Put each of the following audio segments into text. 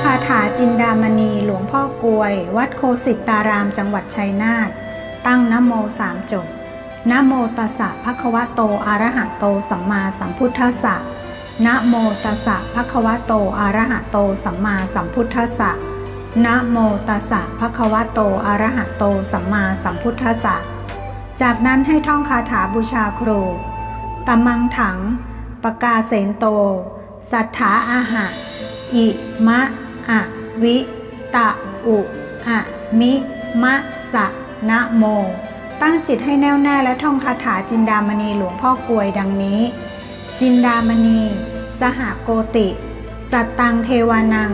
คาถาจินดามณีหลวงพ่อกลวย วัดโคสิตารามจังหวัดชัยนาทตั้งนโมสามจบนโมตัสสะภะคะวะโตอะระหะโตสัมมาสัมพุทธัสสะนะโมตัสสะภะคะวะโตอะระหะโตสัมมาสัมพุทธัสสะนะโมตัสสะภะคะวะโตอะระหะโตสัมมาสัมพุทธัสสะจากนั้นให้ท่องคาถาบูชาครูตมังถังปกาเสนโต สัทธาอาหะ อิมะ อะวิตะอุอะมิมะสะนะโม ตั้งจิตให้แน่วแน่และท่องคาถาจินดามณีหลวงพ่อกลวยดังนี้ จินดามณี สหโกติ สัตตังเทวานัง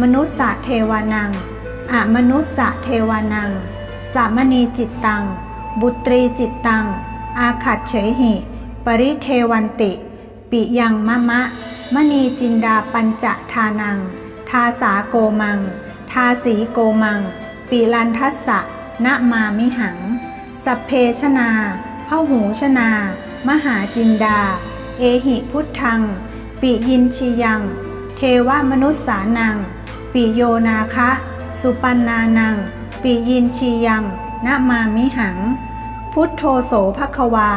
มนุสสะเทวานังอะมนุสสะเทวานังสามณีจิตตัง บุตรีจิตตัง อาขัดเฉยหิ ปริเทวันติ ปิยังมะมะ มณีจินดาปัญจทานัง ทาสาโกมัง ทาสีโกมัง ปีลันทัสสะนะมามิหัง สัพเพชนาพหูชนา มหาจินดา เอหิพุทธัง ปิยินชียัง เทวมนุษสานัง ปิโยนาคะ สุปันนานัง ปิยินชียังนะมามิหัง พุทโธโสภควา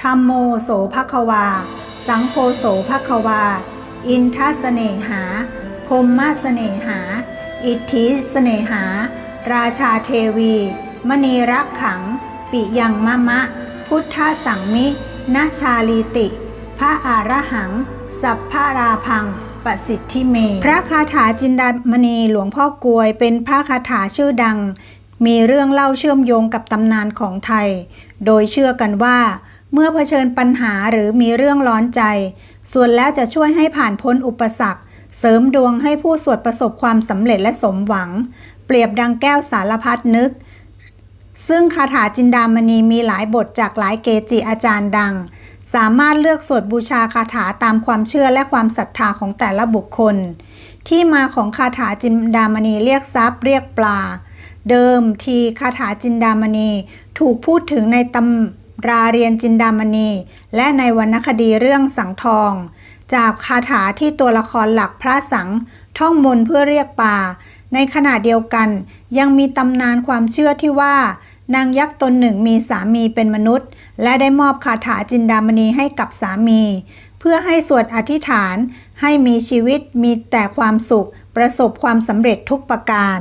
ธรรมโมโสภควา สังโฆโสภควา อินทัสเสเนหา พรหมสเสนหา อิทธิสเสนหา ราชาเทวี มณีรักขัง ปิยังมะมะ พุทธสังมินาชาลีติ พระอารหัง สัพพาราพังปสิทธิเม พระคาถาจินดามณีหลวงพ่อกลวยเป็นพระคาถาชื่อดัง มีเรื่องเล่าเชื่อมโยงกับตำนานของไทย โดยเชื่อกันว่า เมื่อเผชิญปัญหาหรือมีเรื่องร้อนใจ ส่วนแล้วจะช่วยให้ผ่านพ้นอุปสรรค เสริมดวงให้ผู้สวดประสบความสำเร็จและสมหวัง เปรียบดังแก้วสารพัดนึก ซึ่งคาถาจินดามณีมีหลายบทจากหลายเกจิอาจารย์ดัง สามารถเลือกสวดบูชาคาถาตามความเชื่อและความศรัทธาของแต่ละบุคคล ที่มาของคาถาจินดามณีเรียกทรัพย์เรียกปลา เดิมทีคาถาจินดามณีถูกพูดถึงในตำราเรียนจินดามณี และในวรรณคดีเรื่องสังทอง จากคาถาที่ตัวละครหลักพระสังท่องมนเพื่อเรียกปลาในขณะเดียวกัน ยังมีตำนานความเชื่อที่ว่า นางยักษ์ตนหนึ่งมีสามีเป็นมนุษย์ และได้มอบคาถาจินดามณีให้กับสามี เพื่อให้สวดอธิษฐานให้มีชีวิตมีแต่ความสุข ประสบความสำเร็จทุกประการ